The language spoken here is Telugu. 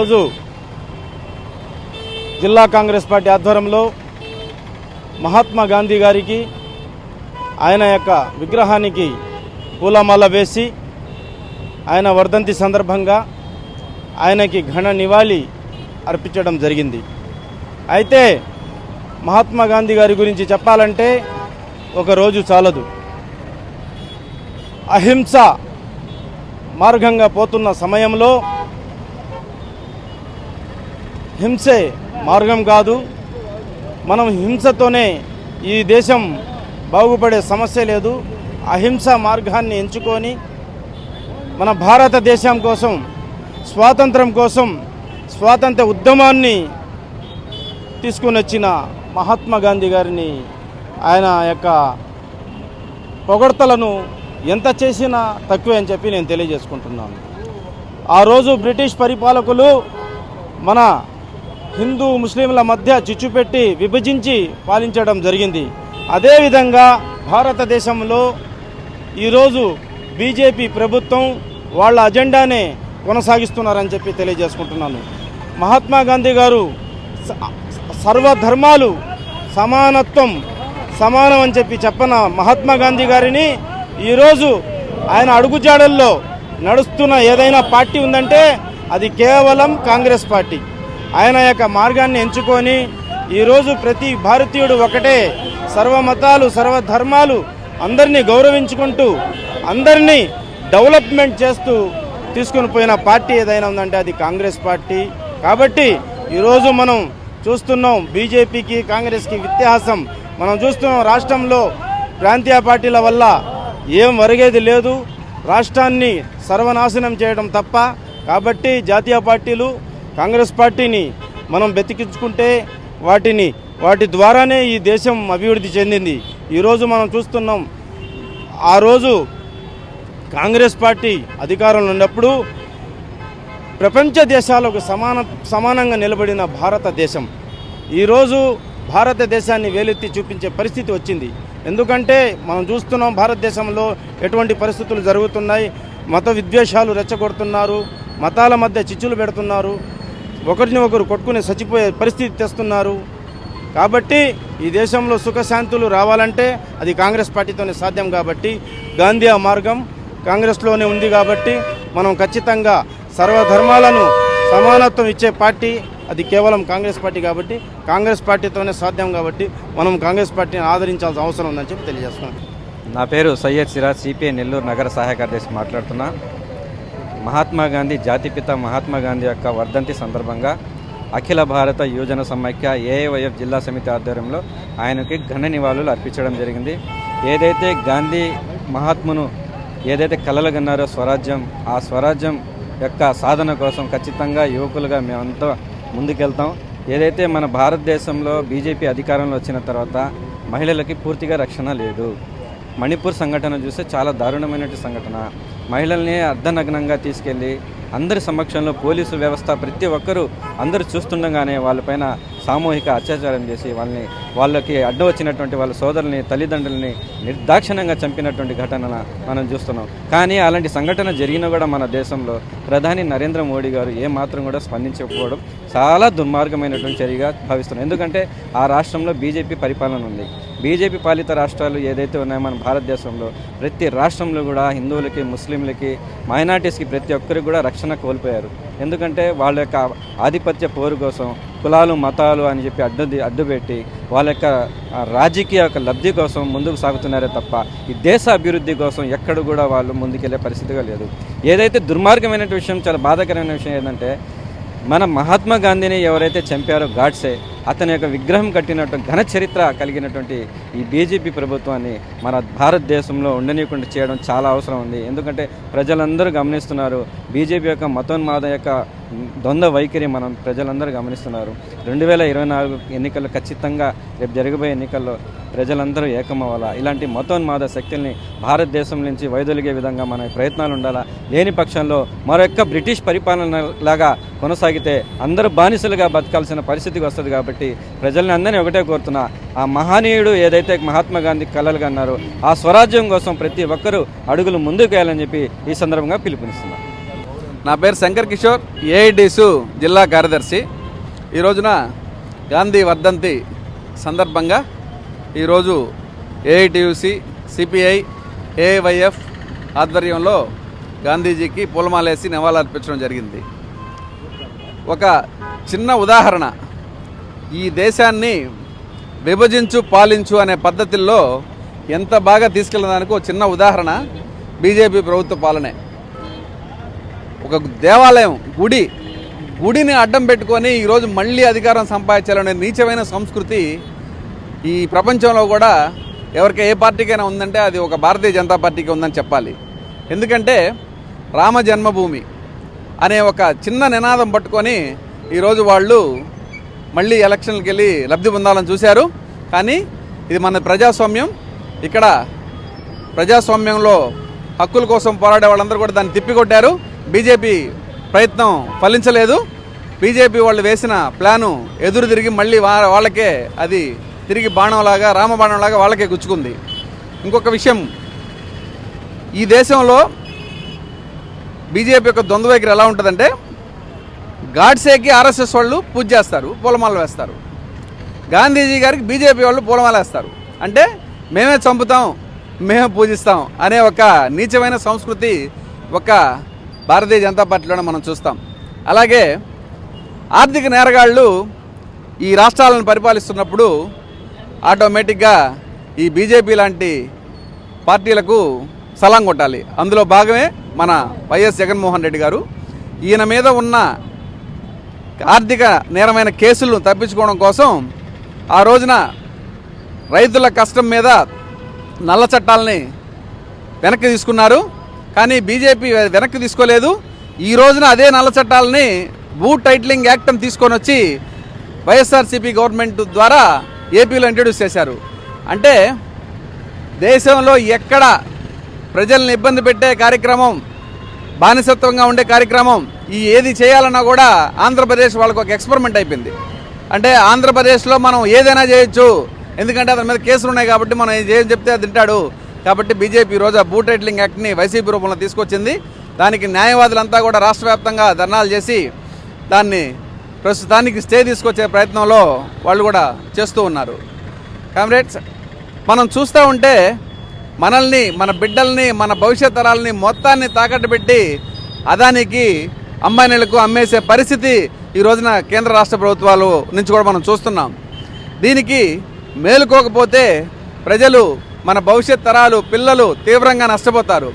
రోజు జిల్లా కాంగ్రెస్ పార్టీ ఆధ్వర్యంలో మహాత్మా గాంధీ గారికి ఆయన యొక్క విగ్రహానికి పూలమాల వేసి ఆయన వర్ధంతి సందర్భంగా ఆయనకి ఘన నివాళి అర్పించడం జరిగింది. అయితే మహాత్మా గాంధీ గారి గురించి చెప్పాలంటే ఒక రోజు చాలదు. అహింస మార్గంగా పోతున్న సమయంలో హింసే మార్గం కాదు. మనం హింసతోనే ఈ దేశం బాగుపడే సమస్య లేదు. అహింస మార్గాన్ని ఎంచుకొని మన భారతదేశం కోసం స్వాతంత్రం కోసం స్వాతంత్ర ఉద్యమాన్ని తీసుకుని వచ్చిన మహాత్మా గాంధీ గారిని ఆయన యొక్క పొగడ్తలను ఎంత చేసినా తక్కువే అని చెప్పి నేను తెలియజేసుకుంటున్నాను. ఆ రోజు బ్రిటిష్ పరిపాలకులు మన హిందూ ముస్లింల మధ్య చిచ్చు పెట్టి విభజించి పాలించడం జరిగింది. అదేవిధంగా భారతదేశంలో ఈరోజు బీజేపీ ప్రభుత్వం వాళ్ళ అజెండానే కొనసాగిస్తున్నారని చెప్పి తెలియజేసుకుంటున్నాను. మహాత్మా గాంధీ గారు స- సర్వధర్మాలు సమానత్వం సమానం అని చెప్పి చెప్పన మహాత్మా గాంధీ గారిని ఈరోజు ఆయన అడుగుజాడల్లో నడుస్తున్న ఏదైనా పార్టీ ఉందంటే అది కేవలం కాంగ్రెస్ పార్టీ. ఆయన యొక్క మార్గాన్ని ఎంచుకొని ఈరోజు ప్రతి భారతీయుడు ఒకటే. సర్వమతాలు సర్వధర్మాలు అందరినీ గౌరవించుకుంటూ అందరినీ డెవలప్మెంట్ చేస్తూ తీసుకుని పోయిన పార్టీ ఏదైనా ఉందంటే అది కాంగ్రెస్ పార్టీ. కాబట్టి ఈరోజు మనం చూస్తున్నాం బీజేపీకి కాంగ్రెస్కి వ్యత్యాసం. మనం చూస్తున్నాం రాష్ట్రంలో ప్రాంతీయ పార్టీల వల్ల ఏం ఒరిగేది లేదు. రాష్ట్రాన్ని సర్వనాశనం చేయడం తప్ప. కాబట్టి జాతీయ పార్టీలు కాంగ్రెస్ పార్టీని మనం బతికించుకుంటే వాటిని వాటి ద్వారానే ఈ దేశం అభివృద్ధి చెందింది. ఈరోజు మనం చూస్తున్నాం ఆ రోజు కాంగ్రెస్ పార్టీ అధికారంలో ఉన్నప్పుడు ప్రపంచ దేశాలకు సమాన సమానంగా నిలబడిన భారతదేశం ఈరోజు భారతదేశాన్ని వేలెత్తి చూపించే పరిస్థితి వచ్చింది. ఎందుకంటే మనం చూస్తున్నాం భారతదేశంలో ఎటువంటి పరిస్థితులు జరుగుతున్నాయి మత విద్వేషాలు రెచ్చగొడుతున్నారు మతాల మధ్య చిచ్చులు పెడుతున్నారు ఒకరిని ఒకరు కొట్టుకుని చచ్చిపోయే పరిస్థితి తెస్తున్నారు. కాబట్టి ఈ దేశంలో సుఖశాంతులు రావాలంటే అది కాంగ్రెస్ పార్టీతోనే సాధ్యం కాబట్టి గాంధీ ఆ మార్గం. కాంగ్రెస్లోనే ఉంది కాబట్టి మనం ఖచ్చితంగా సర్వధర్మాలను సమానత్వం ఇచ్చే పార్టీ. అది కేవలం కాంగ్రెస్ పార్టీ కాబట్టి కాంగ్రెస్ పార్టీతోనే సాధ్యం కాబట్టి మనం కాంగ్రెస్ పార్టీని ఆదరించాల్సిన అవసరం ఉందని చెప్పి తెలియజేస్తున్నాను. నా పేరు సయ్యద్ సిరాజ్ సిపిఐ నెల్లూరు నగర సహాయ కార్యదర్శి మాట్లాడుతున్నా. మహాత్మా గాంధీ జాతిపిత మహాత్మా గాంధీ యొక్క వర్ధంతి సందర్భంగా అఖిల భారత యువజన సమైక్య ఏఐవైఎఫ్ జిల్లా సమితి ఆధ్వర్యంలో ఆయనకి ఘన నివాళులు అర్పించడం జరిగింది. ఏదైతే గాంధీ మహాత్మును ఏదైతే కలలు కన్నారో స్వరాజ్యం ఆ స్వరాజ్యం యొక్క సాధన కోసం ఖచ్చితంగా యువకులుగా మేమంతా ముందుకెళ్తాం. ఏదైతే మన భారతదేశంలో బీజేపీ అధికారంలో వచ్చిన తర్వాత మహిళలకి పూర్తిగా రక్షణ లేదు. మణిపూర్ సంఘటన చూస్తే చాలా దారుణమైనటువంటి సంఘటన. మహిళల్ని అర్ధనగ్నంగా తీసుకెళ్ళి అందరి సమక్షంలో పోలీసు వ్యవస్థ ప్రతి ఒక్కరూ అందరూ చూస్తుండగానే వాళ్ళపైన సామూహిక అత్యాచారం చేసి వాళ్ళని వాళ్ళకి అడ్డు వచ్చినటువంటి వాళ్ళ సోదరుల్ని తల్లిదండ్రుల్ని నిర్దాక్షిణ్యంగా చంపినటువంటి ఘటన మనం చూస్తున్నాం. కానీ అలాంటి సంఘటన జరిగినా కూడా మన దేశంలో ప్రధాని నరేంద్ర మోడీ గారు ఏ మాత్రం కూడా స్పందించకపోవడం చాలా దుర్మార్గమైనటువంటి చర్యగా భావిస్తున్నాం. ఎందుకంటే ఆ రాష్ట్రంలో బీజేపీ పరిపాలన ఉంది. బీజేపీ పాలిత రాష్ట్రాలు ఏదైతే ఉన్నాయో మన భారతదేశంలో ప్రతి రాష్ట్రంలో కూడా హిందువులకి ముస్లింలకి మైనార్టీస్కి ప్రతి ఒక్కరికి కూడా రక్షణ కోల్పోయారు. ఎందుకంటే వాళ్ళ యొక్క ఆధిపత్య పోరు కోసం కులాలు మతాలు అని చెప్పి అడ్డు అడ్డుపెట్టి వాళ్ళ యొక్క రాజకీయ యొక్క లబ్ధి కోసం ముందుకు సాగుతున్నారే తప్ప ఈ దేశ అభివృద్ధి కోసం ఎక్కడ కూడా వాళ్ళు ముందుకెళ్ళే పరిస్థితిగా లేదు. ఏదైతే దుర్మార్గమైన విషయం చాలా బాధాకరమైన విషయం ఏంటంటే మన మహాత్మా గాంధీని ఎవరైతే చంపారో గాడ్సే అతని యొక్క విగ్రహం కట్టినటువంటి ఘన చరిత్ర కలిగినటువంటి ఈ బీజేపీ ప్రభుత్వాన్ని మన భారతదేశంలో ఉండనీయకుండా చేయడం చాలా అవసరం ఉంది. ఎందుకంటే ప్రజలందరూ గమనిస్తున్నారు బీజేపీ యొక్క మతోన్మాద యొక్క ద్వంద్వ వైఖరి మనం ప్రజలందరూ గమనిస్తున్నారు. రెండు వేల ఇరవై నాలుగు ఎన్నికల్లో ఖచ్చితంగా రేపు జరగబోయే ఎన్నికల్లో ప్రజలందరూ ఏకమవ్వాలా? ఇలాంటి మతోన్మాద శక్తుల్ని భారతదేశం నుంచి వైదొలిగే విధంగా మన ప్రయత్నాలు ఉండాలా? లేని పక్షంలో మరొక్క బ్రిటిష్ పరిపాలన లాగా కొనసాగితే అందరూ బానిసలుగా బతకాల్సిన పరిస్థితికి వస్తుంది కాబట్టి ప్రజల్ని అందరినీ ఒకటే కోరుతున్నా. ఆ మహనీయుడు ఏదైతే మహాత్మా గాంధీ కలలుగా అన్నారో ఆ స్వరాజ్యం కోసం ప్రతి ఒక్కరూ అడుగులు ముందుకు వేయాలని చెప్పి ఈ సందర్భంగా పిలుపునిస్తున్నారు నా పేరు శంకర్ కిషోర్ ఏఐడిసు జిల్లా కార్యదర్శి. ఈ రోజున గాంధీ వర్ధంతి సందర్భంగా ఈరోజు ఏఐటియుసి సిపిఐ ఏఐవైఎఫ్ ఆధ్వర్యంలో గాంధీజీకి పూలమాలేసి నివాళులర్పించడం జరిగింది. ఒక చిన్న ఉదాహరణ. ఈ దేశాన్ని విభజించు పాలించు అనే పద్ధతుల్లో ఎంత బాగా తీసుకెళ్ళడానికి ఒక చిన్న ఉదాహరణ బీజేపీ ప్రభుత్వ పాలనే. ఒక దేవాలయం గుడి గుడిని అడ్డం పెట్టుకొని ఈరోజు మళ్ళీ అధికారం సంపాదించాలనే నీచమైన సంస్కృతి ఈ ప్రపంచంలో కూడా ఎవరికి ఏ పార్టీకైనా ఉందంటే అది ఒక భారతీయ జనతా పార్టీకి ఉందని చెప్పాలి. ఎందుకంటే రామ జన్మభూమి అనే ఒక చిన్న నినాదం పట్టుకొని ఈరోజు వాళ్ళు మళ్ళీ ఎలక్షన్కి వెళ్ళి లబ్ధి పొందాలని చూశారు. కానీ ఇది మన ప్రజాస్వామ్యం. ఇక్కడ ప్రజాస్వామ్యంలో హక్కుల కోసం పోరాడే వాళ్ళందరూ కూడా దాన్ని తిప్పికొట్టారు. బీజేపీ ప్రయత్నం ఫలించలేదు. బీజేపీ వాళ్ళు వేసిన ప్లాను ఎదురు తిరిగి మళ్ళీ వా- వాళ్ళకే అది తిరిగి బాణంలాగా రామబాణంలాగా వాళ్ళకే గుచ్చుకుంది. ఇంకొక విషయం. ఈ దేశంలో బీజేపీ యొక్క ద్వంద్వ వైఖరి ఎలా ఉంటుందంటే గాడ్సేకి ఆర్ఎస్ఎస్ వాళ్ళు పూజ చేస్తారు పూలమాల వేస్తారు. గాంధీజీ గారికి బీజేపీ వాళ్ళు పూలమాల వేస్తారు. అంటే మేమే చంపుతాం మేమే పూజిస్తాం అనే ఒక నీచమైన సంస్కృతి ఒక భారతీయ జనతా పార్టీలోనే మనం చూస్తాం. అలాగే ఆర్థిక నేరగాళ్ళు ఈ రాష్ట్రాలను పరిపాలిస్తున్నప్పుడు ఆటోమేటిక్గా ఈ బీజేపీ లాంటి పార్టీలకు సలాం కొట్టాలి. అందులో భాగమే మన వైఎస్ జగన్మోహన్ రెడ్డి గారు. ఈయన మీద ఉన్న ఆర్థిక నేరమైన కేసులను తప్పించుకోవడం కోసం ఆ రోజున రైతుల కష్టం మీద నల్ల చట్టాలని వెనక్కి తీసుకున్నారు. కానీ బీజేపీ వెనక్కి తీసుకోలేదు. ఈ రోజున అదే నల్ల చట్టాలని భూ టైటిలింగ్ యాక్ట్ తీసుకొని వచ్చి వైఎస్ఆర్సీపీ గవర్నమెంట్ ద్వారా ఏపీలో ఇంట్రడ్యూస్ చేశారు. అంటే దేశంలో ఎక్కడ ప్రజల్ని ఇబ్బంది పెట్టే కార్యక్రమం బానిసత్వంగా ఉండే కార్యక్రమం ఈ ఏది చేయాలన్నా కూడా ఆంధ్రప్రదేశ్ వాళ్ళకు ఒక ఎక్స్పెరిమెంట్ అయిపోయింది. అంటే ఆంధ్రప్రదేశ్లో మనం ఏదైనా చేయొచ్చు. ఎందుకంటే అతని మీద కేసులు ఉన్నాయి కాబట్టి మనం ఏం చెప్తే అది తింటాడు. కాబట్టి బీజేపీ ఈరోజు ఆ టైటిలింగ్ యాక్ట్ని వైసీపీ రూపంలో తీసుకొచ్చింది. దానికి న్యాయవాదులంతా కూడా రాష్ట్ర వ్యాప్తంగా ధర్నాలు చేసి దాన్ని ప్రస్తుతానికి స్టే తీసుకొచ్చే ప్రయత్నంలో వాళ్ళు కూడా చేస్తూ ఉన్నారు. కామ్రేడ్స్ మనం చూస్తూ ఉంటే మనల్ని మన బిడ్డల్ని మన భవిష్యత్ తరాలని మొత్తాన్ని తాకట్టు పెట్టి అదానికి అమ్మాయిలకు అమ్మేసే పరిస్థితి ఈ రోజున కేంద్ర రాష్ట్ర ప్రభుత్వాలు నుంచి కూడా మనం చూస్తున్నాం. దీనికి మేలుకోకపోతే ప్రజలు మన భవిష్యత్ తరాలు పిల్లలు తీవ్రంగా నష్టపోతారు.